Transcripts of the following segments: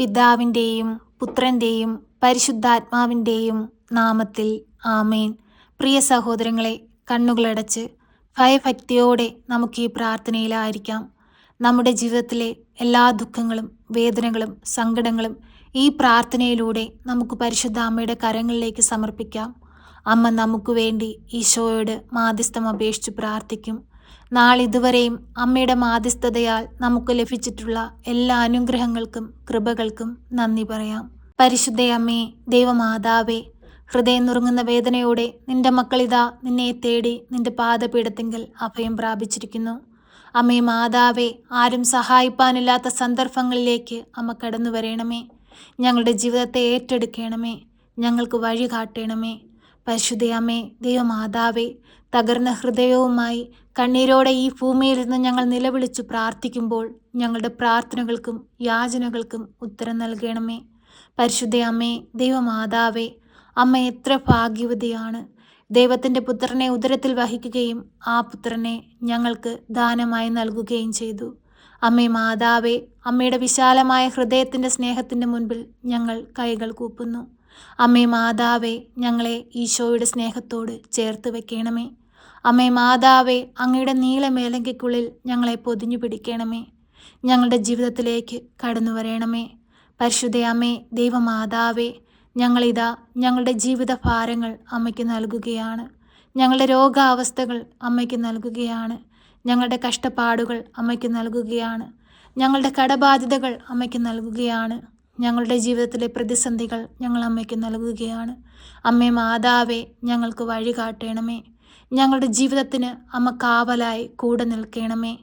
പിതാവിന്റെയും പുത്രന്റെയും പരിശുദ്ധാത്മാവിന്റെയും നാമത്തിൽ ആമേൻ. പ്രിയ സഹോദരങ്ങളെ കണ്ണുകളടച്ച് ഭയഭക്തിയോടെ നമുക്ക് ഈ പ്രാർത്ഥനയിലായിരിക്കാം. നമ്മുടെ ജീവിതത്തിലെ എല്ലാ ദുഃഖങ്ങളും വേദനകളും സങ്കടങ്ങളും ഈ പ്രാർത്ഥനയിലൂടെ നമുക്ക് പരിശുദ്ധ അമ്മയുടെ കരങ്ങളിലേക്ക് സമർപ്പിക്കാം. അമ്മ നമുക്ക് വേണ്ടി ഈശോയോട് മാധ്യസ്ഥം അപേക്ഷിച്ച് പ്രാർത്ഥിക്കും. നാളിതുവരെയും അമ്മയുടെ മാധ്യസ്ഥതയാൽ നമുക്ക് ലഭിച്ചിട്ടുള്ള എല്ലാ അനുഗ്രഹങ്ങൾക്കും കൃപകൾക്കും നന്ദി പറയാം. പരിശുദ്ധ അമ്മേ ദൈവമാതാവേ ഹൃദയം നുറുങ്ങുന്ന വേദനയോടെ നിന്റെ മക്കളിതാ നിന്നെ തേടി നിന്റെ പാദപീഠത്തെങ്കിൽ അഭയം പ്രാപിച്ചിരിക്കുന്നു. അമ്മേ മാതാവേ ആരും സഹായിപ്പാനില്ലാത്ത സന്ദർഭങ്ങളിലേക്ക് അമ്മ കടന്നു വരണമേ ഞങ്ങളുടെ ജീവിതത്തെ ഏറ്റെടുക്കണമേ. ഞങ്ങൾക്ക് വഴി കാട്ടണമേ പരിശുദ്ധയമ്മേ ദൈവമാതാവേ തകർന്ന ഹൃദയവുമായി കണ്ണീരോടെ ഈ ഭൂമിയിൽ നിന്ന് ഞങ്ങൾ നിലവിളിച്ചു പ്രാർത്ഥിക്കുമ്പോൾ ഞങ്ങളുടെ പ്രാർത്ഥനകൾക്കും യാചനകൾക്കും ഉത്തരം നൽകണമേ. പരിശുദ്ധയമ്മേ ദൈവമാതാവേ അമ്മ എത്ര ഭാഗ്യവതിയാണ്. ദൈവത്തിന്റെ പുത്രനെ ഉദരത്തിൽ വഹിക്കുകയും ആ പുത്രനെ ഞങ്ങൾക്ക് ദാനമായി നൽകുകയും ചെയ്തു. അമ്മേ മാതാവേ അമ്മയുടെ വിശാലമായ ഹൃദയത്തിന്റെ സ്നേഹത്തിന്റെ മുൻപിൽ ഞങ്ങൾ കൈകൾ കൂപ്പുന്നു. അമ്മേ മാതാവേ ഞങ്ങളെ ഈശോയുടെ സ്നേഹത്തോട് ചേർത്ത് വെക്കണമേ. അമ്മേ മാതാവേ അങ്ങയുടെ നീളമേലങ്കയ്ക്കുള്ളിൽ ഞങ്ങളെ പൊതിഞ്ഞു പിടിക്കണമേ. ഞങ്ങളുടെ ജീവിതത്തിലേക്ക് കടന്നു വരണമേ. പരിശുദ്ധ അമ്മേ ദൈവമാതാവേ ഞങ്ങളിതാ ഞങ്ങളുടെ ജീവിത ഭാരങ്ങൾ അമ്മയ്ക്ക് നൽകുകയാണ്. ഞങ്ങളുടെ രോഗാവസ്ഥകൾ അമ്മയ്ക്ക് നൽകുകയാണ്. ഞങ്ങളുടെ കഷ്ടപ്പാടുകൾ അമ്മയ്ക്ക് നൽകുകയാണ്. ഞങ്ങളുടെ കടബാധ്യതകൾ അമ്മയ്ക്ക് നൽകുകയാണ്. ഞങ്ങളുടെ ജീവിതത്തിലെ പ്രതിസന്ധികൾ ഞങ്ങൾ അമ്മയ്ക്ക് നൽകുകയാണ്. അമ്മേ മാതാവേ ഞങ്ങൾക്ക് വഴി കാട്ടണമേ. ഞങ്ങളുടെ ജീവിതത്തിന് അമ്മ കാവലായി കൂടെ നിൽക്കണമേ.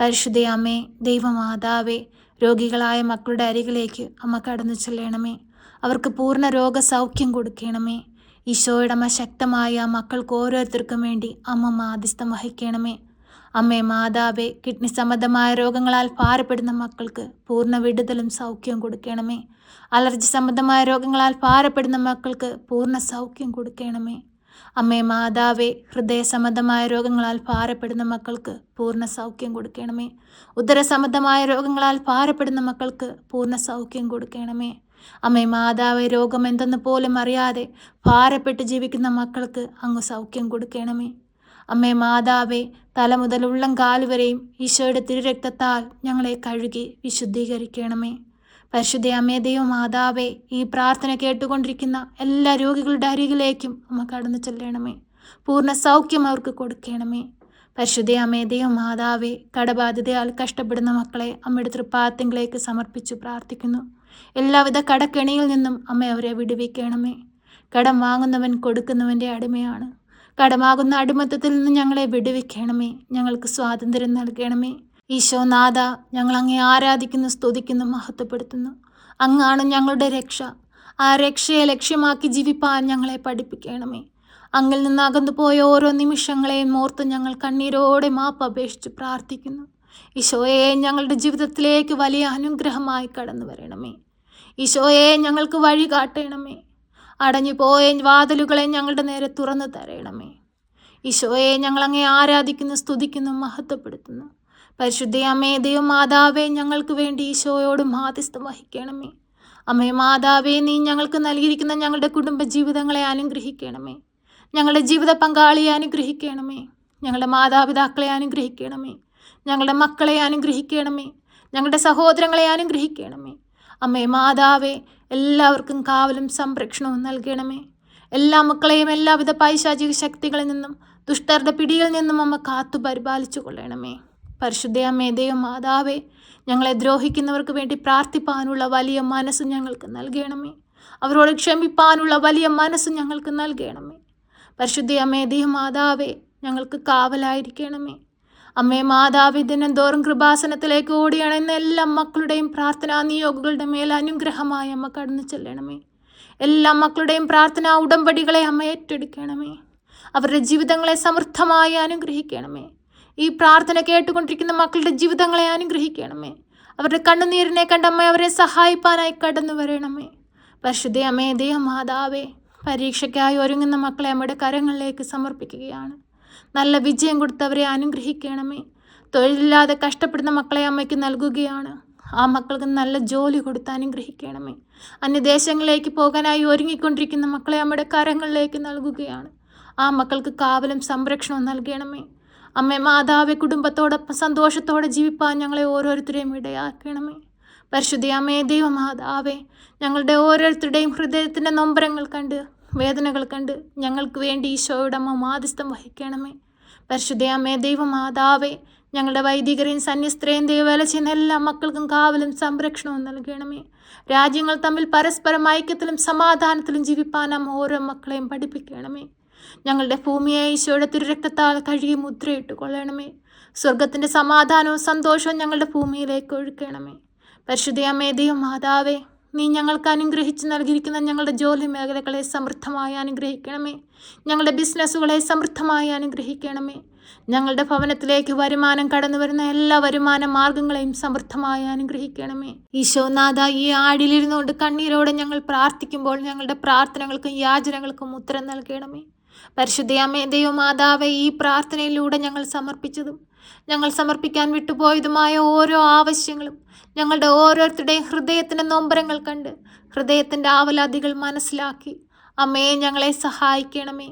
പരിശുദ്ധ അമ്മേ ദൈവമാതാവേ രോഗികളായ മക്കളുടെ അരികിലേക്ക് അമ്മ കടന്നു ചെല്ലണമേ. അവർക്ക് പൂർണ രോഗസൗഖ്യം കൊടുക്കണമേ. ഈശോയുടെ അമ്മ ശക്തമായ മക്കൾക്ക് ഓരോരുത്തർക്കും വേണ്ടി അമ്മ മാധ്യസ്ഥം വഹിക്കണമേ. അമ്മേ മാതാവേ കിഡ്നി സംബന്ധമായ രോഗങ്ങളാൽ ഭാരപ്പെടുന്ന മക്കൾക്ക് പൂർണ വിടുതലും സൗഖ്യവും കൊടുക്കണമേ. അലർജി സംബന്ധമായ രോഗങ്ങളാൽ ഭാരപ്പെടുന്ന മക്കൾക്ക് പൂർണ സൗഖ്യം കൊടുക്കണമേ. അമ്മേ മാതാവേ ഹൃദയ സംബന്ധമായ രോഗങ്ങളാൽ ഭാരപ്പെടുന്ന മക്കൾക്ക് പൂർണ സൗഖ്യം കൊടുക്കണമേ. ഉദര സംബന്ധമായ രോഗങ്ങളാൽ ഭാരപ്പെടുന്ന മക്കൾക്ക് പൂർണ സൗഖ്യം കൊടുക്കണമേ. അമ്മേ മാതാവേ രോഗം എന്തെന്ന് പോലും അറിയാതെ ഭാരപ്പെട്ട് ജീവിക്കുന്ന മക്കൾക്ക് അങ്ങ് സൗഖ്യം കൊടുക്കണമേ. അമ്മേ മാതാവേ തല മുതൽ ഉള്ളം കാലുവരെയും ഈശോയുടെ തിരുരക്തത്താൽ ഞങ്ങളെ കഴുകി വിശുദ്ധീകരിക്കണമേ. പരിശുദ്ധ അമ്മേ ദൈവ മാതാവേ ഈ പ്രാർത്ഥന കേട്ടുകൊണ്ടിരിക്കുന്ന എല്ലാ രോഗികളുടെ അരികിലേക്കും അമ്മ കടന്നു ചെല്ലണമേ. പൂർണ സൗഖ്യം അവർക്ക് കൊടുക്കണമേ. പരിശുദ്ധ അമ്മേ ദൈവ മാതാവേ കടബാധ്യതയാൽ കഷ്ടപ്പെടുന്ന മക്കളെ അമ്മയുടെ തൃപ്പാത്തിങ്കിലേക്ക് സമർപ്പിച്ചു പ്രാർത്ഥിക്കുന്നു. എല്ലാവിധ കടക്കെണിയിൽ നിന്നും അമ്മ അവരെ വിടുവിക്കണമേ. കടം വാങ്ങുന്നവൻ കൊടുക്കുന്നവന്റെ അടിമയാണ്. കടമാകുന്ന അടിമത്തത്തിൽ നിന്ന് ഞങ്ങളെ വിടുവിക്കണമേ. ഞങ്ങൾക്ക് സ്വാതന്ത്ര്യം നൽകണമേ. ഈശോ നാഥ ഞങ്ങൾ അങ്ങേ ആരാധിക്കുന്നു സ്തുതിക്കുന്നു മഹത്വപ്പെടുത്തുന്നു. അങ്ങാണ് ഞങ്ങളുടെ രക്ഷ. ആ രക്ഷയെ ലക്ഷ്യമാക്കി ജീവിപ്പാൻ ഞങ്ങളെ പഠിപ്പിക്കണമേ. അങ്ങിൽ നിന്ന് അകന്നു പോയ ഓരോ നിമിഷങ്ങളെയും ഓർത്ത് ഞങ്ങൾ കണ്ണീരോടെ മാപ്പ് അപേക്ഷിച്ച് പ്രാർത്ഥിക്കുന്നു. ഈശോയെ ഞങ്ങളുടെ ജീവിതത്തിലേക്ക് വലിയ അനുഗ്രഹമായി കടന്നു വരണമേ ഈശോയെ ഞങ്ങൾക്ക് വഴി കാട്ടണമേ. അടഞ്ഞു പോയ വാതിലുകളെ ഞങ്ങളുടെ നേരെ തുറന്നു തരയണമേ ഈശോയെ ഞങ്ങളങ്ങേ ആരാധിക്കുന്നു സ്തുതിക്കുന്നു മഹത്വപ്പെടുത്തുന്നു. പരിശുദ്ധ അമ്മേ ദൈവം മാതാവേ ഞങ്ങൾക്ക് വേണ്ടി ഈശോയോട് മാധ്യസ്ഥം വഹിക്കണമേ. അമ്മേ മാതാവേ നീ ഞങ്ങൾക്ക് നൽകിയിരിക്കുന്ന ഞങ്ങളുടെ കുടുംബ ജീവിതങ്ങളെ അനുഗ്രഹിക്കണമേ. ഞങ്ങളുടെ ജീവിത പങ്കാളിയെ അനുഗ്രഹിക്കണമേ. ഞങ്ങളുടെ മാതാപിതാക്കളെ അനുഗ്രഹിക്കണമേ. ഞങ്ങളുടെ മക്കളെ അനുഗ്രഹിക്കണമേ. ഞങ്ങളുടെ സഹോദരങ്ങളെ അനുഗ്രഹിക്കണമേ. അമ്മേ മാതാവേ എല്ലാവർക്കും കാവലും സംരക്ഷണവും നൽകണമേ. എല്ലാ മക്കളെയും എല്ലാവിധ പൈശാചിക ശക്തികളിൽ നിന്നും ദുഷ്ടരുടെ പിടിയിൽ നിന്നും അമ്മ കാത്തു പരിപാലിച്ചു കൊള്ളണമേ. പരിശുദ്ധ അമ്മേ ദൈവം മാതാവേ ഞങ്ങളെ ദ്രോഹിക്കുന്നവർക്ക് വേണ്ടി പ്രാർത്ഥിപ്പാനുള്ള വലിയ മനസ്സ് ഞങ്ങൾക്ക് നൽകണമേ. അവരോട് ക്ഷമിപ്പാനുള്ള വലിയ മനസ്സ് ഞങ്ങൾക്ക് നൽകണമേ. പരിശുദ്ധ അമ്മേ ദൈവം മാതാവേ ഞങ്ങൾക്ക് കാവലായിരിക്കണമേ. അമ്മേ മാതാവി ദിനം തോറും കൃപാസനത്തിലേക്ക് ഓടിയണയുന്ന എല്ലാ മക്കളുടെയും പ്രാർത്ഥനാ നിയോഗങ്ങളുടെ മേൽ അനുഗ്രഹമായി അമ്മ കടന്നു ചെല്ലണമേ. എല്ലാ മക്കളുടെയും പ്രാർത്ഥനാ ഉടമ്പടികളെ അമ്മ ഏറ്റെടുക്കണമേ. അവരുടെ ജീവിതങ്ങളെ സമൃദ്ധമായി അനുഗ്രഹിക്കണമേ. ഈ പ്രാർത്ഥന കേട്ടുകൊണ്ടിരിക്കുന്ന മക്കളുടെ ജീവിതങ്ങളെ അനുഗ്രഹിക്കണമേ. അവരുടെ കണ്ണുനീരിനെ കണ്ടമ്മ അവരെ സഹായിപ്പാനായി കടന്നു വരണമേ. പരിശുദ്ധ അമ്മേ ദേഹമാതാവേ പരീക്ഷയ്ക്കായി ഒരുങ്ങുന്ന മക്കളെ അമ്മയുടെ കരങ്ങളിലേക്ക് സമർപ്പിക്കുകയാണ്. നല്ല വിജയം കൊടുത്തവരെ അനുഗ്രഹിക്കണമേ. തൊഴിലില്ലാതെ കഷ്ടപ്പെടുന്ന മക്കളെ അമ്മയ്ക്ക് നൽകുകയാണ്. ആ മക്കൾക്ക് നല്ല ജോലി കൊടുത്ത് അനുഗ്രഹിക്കണമേ. അന്യദേശങ്ങളിലേക്ക് പോകാനായി ഒരുങ്ങിക്കൊണ്ടിരിക്കുന്ന മക്കളെ അമ്മയുടെ കരങ്ങളിലേക്ക് നൽകുകയാണ്. ആ മക്കൾക്ക് കാവലും സംരക്ഷണവും നൽകണമേ. അമ്മ മാതാവെ കുടുംബത്തോടൊപ്പം സന്തോഷത്തോടെ ജീവിപ്പാൻ ഞങ്ങളെ ഓരോരുത്തരെയും ഇടയാക്കണമേ. പരിശുദ്ധി അമ്മേ ദൈവമാതാവേ ഞങ്ങളുടെ ഓരോരുത്തരുടെയും ഹൃദയത്തിന്റെ നൊമ്പരങ്ങൾ കണ്ട് വേദനകൾ കണ്ട് ഞങ്ങൾക്ക് വേണ്ടി ഈശോയുടെ അമ്മ മാധ്യസ്ഥം വഹിക്കണമേ. പരിശുദ്ധയമ്മേ ദൈവമാതാവേ ഞങ്ങളുടെ വൈദികരെയും സന്യസ്ത്രയും ദൈവവേല ചെയ്യുന്ന എല്ലാ മക്കൾക്കും കാവലും സംരക്ഷണവും നൽകണമേ. രാജ്യങ്ങൾ തമ്മിൽ പരസ്പരം ഐക്യത്തിലും സമാധാനത്തിലും ജീവിപ്പാൻ അമ്മ ഓരോ മക്കളെയും പഠിപ്പിക്കണമേ. ഞങ്ങളുടെ ഭൂമിയെ ഈശോയുടെ തിരുരക്തത്താൽ കഴുകി മുദ്രയിട്ട് കൊള്ളണമേ. സ്വർഗത്തിന്റെ സമാധാനവും സന്തോഷവും ഞങ്ങളുടെ ഭൂമിയിലേക്ക് ഒഴുക്കണമേ. പരിശുദ്ധയമ്മേ ദൈവമാതാവേ ദൈവം മാതാവേ നീ ഞങ്ങൾക്ക് അനുഗ്രഹിച്ച് നൽകിയിരിക്കുന്ന ഞങ്ങളുടെ ജോലി മേഖലകളെ സമൃദ്ധമായി അനുഗ്രഹിക്കണമേ. ഞങ്ങളുടെ ബിസിനസ്സുകളെ സമൃദ്ധമായി അനുഗ്രഹിക്കണമേ. ഞങ്ങളുടെ ഭവനത്തിലേക്ക് വരുമാനം കടന്നു വരുന്ന എല്ലാ വരുമാന മാർഗങ്ങളെയും സമൃദ്ധമായി അനുഗ്രഹിക്കണമേ. ഈശോനാഥ ഈ ആടിലിരുന്നുകൊണ്ട് കണ്ണീരോടെ ഞങ്ങൾ പ്രാർത്ഥിക്കുമ്പോൾ ഞങ്ങളുടെ പ്രാർത്ഥനകൾക്കും യാചനകൾക്കും ഉത്തരം നൽകണമേ. പരിശുദ്ധയമ്മേ ദൈവമാതാവെ ഈ പ്രാർത്ഥനയിലൂടെ ഞങ്ങൾ സമർപ്പിച്ചതും ഞങ്ങൾ സമർപ്പിക്കാൻ വിട്ടുപോയതുമായ ഓരോ ആവശ്യങ്ങളും ഞങ്ങളുടെ ഓരോരുത്തരുടെയും ഹൃദയത്തിന്റെ നൊമ്പരങ്ങൾ കണ്ട് ഹൃദയത്തിന്റെ ആവലാതികൾ മനസ്സിലാക്കി. അമ്മയെ ഞങ്ങളെ സഹായിക്കണമേ.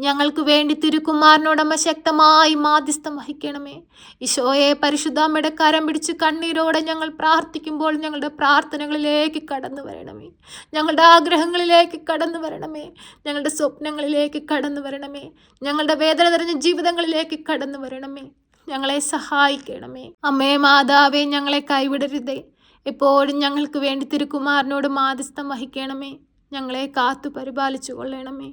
ഞങ്ങൾക്ക് വേണ്ടി തിരുക്കുമാരനോടമ്മ ശക്തമായി മാധ്യസ്ഥം വഹിക്കണമേ. ഈശോയെ പരിശുദ്ധാമ്മയുടെ കരം പിടിച്ച് കണ്ണീരോടെ ഞങ്ങൾ പ്രാർത്ഥിക്കുമ്പോൾ ഞങ്ങളുടെ പ്രാർത്ഥനകളിലേക്ക് കടന്നു വരണമേ. ഞങ്ങളുടെ ആഗ്രഹങ്ങളിലേക്ക് കടന്നു വരണമേ. ഞങ്ങളുടെ സ്വപ്നങ്ങളിലേക്ക് കടന്നു വരണമേ. ഞങ്ങളുടെ വേദന നിറഞ്ഞ ജീവിതങ്ങളിലേക്ക് കടന്നു വരണമേ. ഞങ്ങളെ സഹായിക്കണമേ. അമ്മേ മാതാവേ ഞങ്ങളെ കൈവിടരുതേ. എപ്പോഴും ഞങ്ങൾക്ക് വേണ്ടി തിരുക്കുമാരനോട് മാധ്യസ്ഥം വഹിക്കണമേ. ഞങ്ങളെ കാത്തു പരിപാലിച്ചു കൊള്ളണമേ.